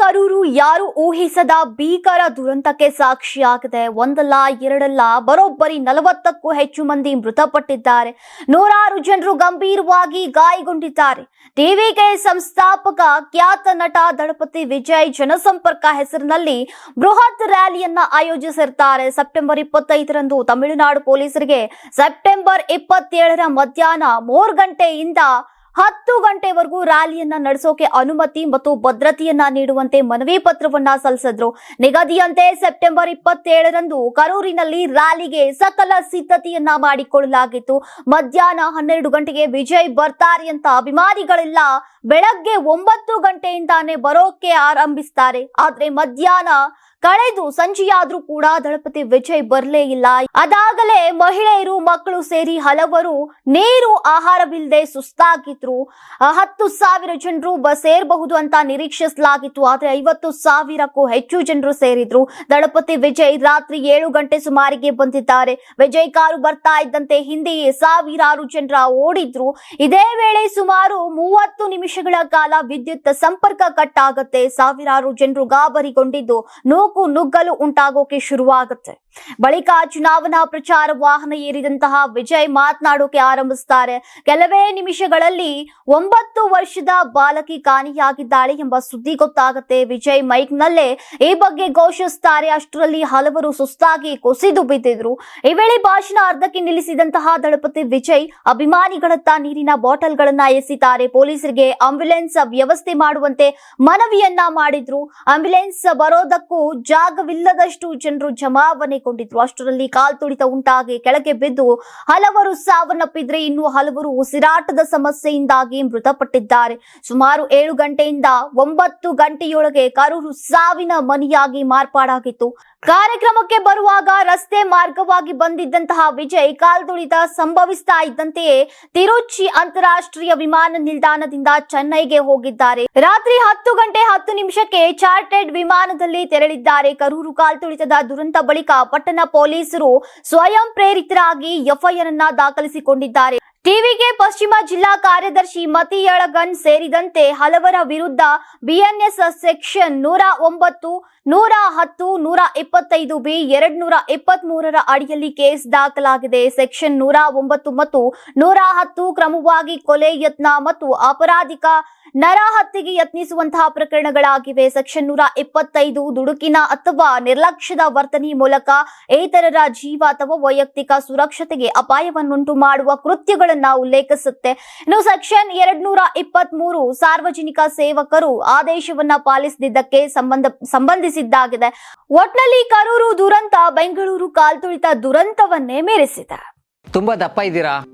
ಕರೂರು ಯಾರು ಊಹಿಸದ ಭೀಕರ ದುರಂತಕ್ಕೆ ಸಾಕ್ಷಿಯಾಗಿದೆ. ಒಂದಲ್ಲ, ಎರಡಲ್ಲ, ಬರೋಬ್ಬರಿ ನಲವತ್ತಕ್ಕೂ ಹೆಚ್ಚು ಮಂದಿ ಮೃತಪಟ್ಟಿದ್ದಾರೆ. ನೂರಾರು ಜನರು ಗಂಭೀರವಾಗಿ ಗಾಯಗೊಂಡಿದ್ದಾರೆ. ಟಿವಿಕೆ ಸಂಸ್ಥಾಪಕ, ಖ್ಯಾತ ನಟ ದಳಪತಿ ವಿಜಯ್ ಜನಸಂಪರ್ಕ ಹೆಸರಿನಲ್ಲಿ ಬೃಹತ್ ರ್ಯಾಲಿಯನ್ನ ಆಯೋಜಿಸಿರ್ತಾರೆ. ಸೆಪ್ಟೆಂಬರ್ ಇಪ್ಪತ್ತೈದರಂದು ತಮಿಳುನಾಡು ಪೊಲೀಸರಿಗೆ ಸೆಪ್ಟೆಂಬರ್ ಇಪ್ಪತ್ತೇಳರ ಮಧ್ಯಾಹ್ನ ಮೂರು ಗಂಟೆಯಿಂದ ಹತ್ತು ಗಂಟೆವರೆಗೂ ರ್ಯಾಲಿಯನ್ನ ನಡೆಸೋಕೆ ಅನುಮತಿ ಮತ್ತು ಭದ್ರತೆಯನ್ನ ನೀಡುವಂತೆ ಮನವಿ ಪತ್ರವನ್ನ ಸಲ್ಲಿಸಿದ್ರು. ನಿಗದಿಯಂತೆ ಸೆಪ್ಟೆಂಬರ್ ಇಪ್ಪತ್ತೇಳರಂದು ಕರೂರಿನಲ್ಲಿ ರ್ಯಾಲಿಗೆ ಸಕಲ ಸಿದ್ಧತೆಯನ್ನ ಮಾಡಿಕೊಳ್ಳಲಾಗಿತ್ತು. ಮಧ್ಯಾಹ್ನ ಹನ್ನೆರಡು ಗಂಟೆಗೆ ವಿಜಯ್ ಬರ್ತಾರೆ ಅಂತ ಅಭಿಮಾನಿಗಳೆಲ್ಲ. ಬೆಳಗ್ಗೆ ಒಂಬತ್ತು ಗಂಟೆಯಿಂದಾನೆ ಬರೋಕೆ ಆರಂಭಿಸ್ತಾರೆ. ಆದ್ರೆ ಮಧ್ಯಾಹ್ನ ಕಳೆದು ಸಂಜೆಯಾದ್ರೂ ಕೂಡ ದಳಪತಿ ವಿಜಯ್ ಬರಲೇ ಇಲ್ಲ. ಅದಾಗಲೇ ಮಹಿಳೆಯರು ಮಕ್ಕಳು ಸೇರಿ ಹಲವರು ನೀರು ಆಹಾರವಿಲ್ಲದೆ ಸುಸ್ತಾಗಿದ್ರು. ಹತ್ತು ಸಾವಿರ ಜನರು ಸೇರಬಹುದು ಅಂತ ನಿರೀಕ್ಷಿಸಲಾಗಿತ್ತು. ಆದ್ರೆ ಐವತ್ತು ಸಾವಿರಕ್ಕೂ ಹೆಚ್ಚು ಜನರು ಸೇರಿದ್ರು. ದಳಪತಿ ವಿಜಯ್ ರಾತ್ರಿ ಏಳು ಗಂಟೆ ಸುಮಾರಿಗೆ ಬಂದಿದ್ದಾರೆ. ವಿಜಯ್ ಕಾರು ಬರ್ತಾ ಇದ್ದಂತೆ ಹಿಂದೆಯೇ ಸಾವಿರಾರು ಜನರ ಓಡಿದ್ರು. ಇದೇ ವೇಳೆ ಸುಮಾರು ಮೂವತ್ತು ನಿಮಿಷಗಳ ಕಾಲ ವಿದ್ಯುತ್ ಸಂಪರ್ಕ ಕಟ್ ಆಗುತ್ತೆ. ಸಾವಿರಾರು ಜನರು ಗಾಬರಿಗೊಂಡಿದ್ದು. ನೂಕು ನುಗ್ಗಲು ಉಂಟಾಗೋಕೆ ಶುರುವಾಗುತ್ತೆ ಬಳಿಕ ಚುನಾವಣಾ ಪ್ರಚಾರ ವಾಹನ ಏರಿದಂತಹ ವಿಜಯ್ ಮಾತನಾಡೋಕೆ ಆರಂಭಿಸ್ತಾರೆ. ಕೆಲವೇ ನಿಮಿಷಗಳಲ್ಲಿ ಒಂಬತ್ತು ವರ್ಷದ ಬಾಲಕಿ ಕಾಣೆಯಾಗಿದ್ದಾಳೆ ಎಂಬ ಸುದ್ದಿ ಗೊತ್ತಾಗುತ್ತೆ. ವಿಜಯ್ ಮೈಕ್ ನಲ್ಲೇ ಈ ಬಗ್ಗೆ ಘೋಷಿಸ್ತಾರೆ. ಅಷ್ಟರಲ್ಲಿ ಹಲವರು ಸುಸ್ತಾಗಿ ಕುಸಿದು ಬಿದ್ದಿದ್ರು. ಈ ವೇಳೆ ಭಾಷಣ ಅರ್ಧಕ್ಕೆ ನಿಲ್ಲಿಸಿದಂತಹ ದಳಪತಿ ವಿಜಯ್ ಅಭಿಮಾನಿಗಳತ್ತ ನೀರಿನ ಬಾಟಲ್ಗಳನ್ನ ಎಸಿತಾರೆ. ಪೊಲೀಸರಿಗೆ ಆಂಬ್ಯುಲೆನ್ಸ್ ವ್ಯವಸ್ಥೆ ಮಾಡುವಂತೆ ಮನವಿಯನ್ನ ಮಾಡಿದ್ರು. ಆಂಬ್ಯುಲೆನ್ಸ್ ಬರೋದಕ್ಕೂ ಜಾಗವಿಲ್ಲದಷ್ಟು ಜನರು ಜಮಾವಣೆಗೊಂಡಿದ್ರು ಅಷ್ಟರಲ್ಲಿ ಕಾಲ್ ತುಳಿತ ಉಂಟಾಗಿ ಕೆಳಗೆ ಬಿದ್ದು ಹಲವರು ಸಾವನ್ನಪ್ಪಿದ್ರೆ ಇನ್ನು ಹಲವರು ಉಸಿರಾಟದ ಸಮಸ್ಯೆಯಿಂದಾಗಿ ಮೃತಪಟ್ಟಿದ್ದಾರೆ. ಸುಮಾರು ಏಳು ಗಂಟೆಯಿಂದ ಒಂಬತ್ತು ಗಂಟೆಯೊಳಗೆ ಕರೂರು ಸಾವಿನ ಮನೆಯಾಗಿ ಮಾರ್ಪಾಡಾಗಿತ್ತು. ಕಾರ್ಯಕ್ರಮಕ್ಕೆ ಬರುವಾಗ ರಸ್ತೆ ಮಾರ್ಗವಾಗಿ ಬಂದಿದ್ದಂತಹ ವಿಜಯ್ ಕಾಲ್ತುಳಿತ ಸಂಭವಿಸ್ತಾ ಇದ್ದಂತೆಯೇ ತಿರುಚಿ ಅಂತಾರಾಷ್ಟ್ರೀಯ ವಿಮಾನ ನಿಲ್ದಾಣದಿಂದ ಚೆನ್ನೈಗೆ ಹೋಗಿದ್ದಾರೆ. ರಾತ್ರಿ ಹತ್ತು ಗಂಟೆ ಹತ್ತು ನಿಮಿಷಕ್ಕೆ ಚಾರ್ಟೆಡ್ ವಿಮಾನದಲ್ಲಿ ತೆರಳಿದ್ದಾರೆ. ಕರೂರು ಕಾಲ್ತುಳಿತದ ದುರಂತ ಬಳಿಕ ಪಟ್ಟಣ ಪೊಲೀಸರು ಸ್ವಯಂ ಪ್ರೇರಿತರಾಗಿ ಎಫ್ಐಆರ್ ಅನ್ನ ದಾಖಲಿಸಿಕೊಂಡಿದ್ದಾರೆ. ಟಿವಿಗೆ ಪಶ್ಚಿಮ ಜಿಲ್ಲಾ ಕಾರ್ಯದರ್ಶಿ ಮತಿಯಳಗನ್ ಸೇರಿದಂತೆ ಹಲವರ ವಿರುದ್ಧ ಬಿಎನ್ಎಸ್ ಸೆಕ್ಷನ್ ನೂರ ಒಂಬತ್ತು, ನೂರ ಹತ್ತು, ನೂರ ಇಪ್ಪತ್ತೈದು ಬಿ, ಎರಡ್ ನೂರ ಇಪ್ಪತ್ತ್ ಮೂರರ ಅಡಿಯಲ್ಲಿ ಕೇಸ್ ದಾಖಲಾಗಿದೆ. ಸೆಕ್ಷನ್ ನೂರ ಒಂಬತ್ತು ಮತ್ತು ನೂರ ಹತ್ತು ಕ್ರಮವಾಗಿ ಕೊಲೆ ಯತ್ನ ಮತ್ತು ಅಪರಾಧಿಕ ನರಹತ್ಯೆಗೆ ಯತ್ನಿಸುವಂತಹ ಪ್ರಕರಣಗಳಾಗಿವೆ. ಸೆಕ್ಷನ್ ನೂರ ಇಪ್ಪತ್ತೈದು ದುಡುಕಿನ ಅಥವಾ ನಿರ್ಲಕ್ಷ್ಯದ ವರ್ತನೆ ಮೂಲಕ ಇತರರ ಜೀವ ಅಥವಾ ವೈಯಕ್ತಿಕ ಸುರಕ್ಷತೆಗೆ ಅಪಾಯವನ್ನುಂಟು ಮಾಡುವ ಕೃತ್ಯಗಳನ್ನ ಉಲ್ಲೇಖಿಸುತ್ತೆ. ಇನ್ನು ಸೆಕ್ಷನ್ ಎರಡ್ ನೂರ ಇಪ್ಪತ್ತ್ ಸಾರ್ವಜನಿಕ ಸೇವಕರು ಆದೇಶವನ್ನ ಪಾಲಿಸದಿದ್ದಕ್ಕೆ ಸಂಬಂಧ, ಸಂಬಂಧಿಸಿದ್ದಾಗಿದೆ. ಒಟ್ನಲ್ಲಿ ಕರೂರು ದುರಂತ, ಬೆಂಗಳೂರು ಕಾಲ್ತುಳಿತ ದುರಂತವನ್ನೇ ಮೀರಿಸಿದೆ. ತುಂಬಾ ದಪ್ಪ ಇದ್ದೀರಾ?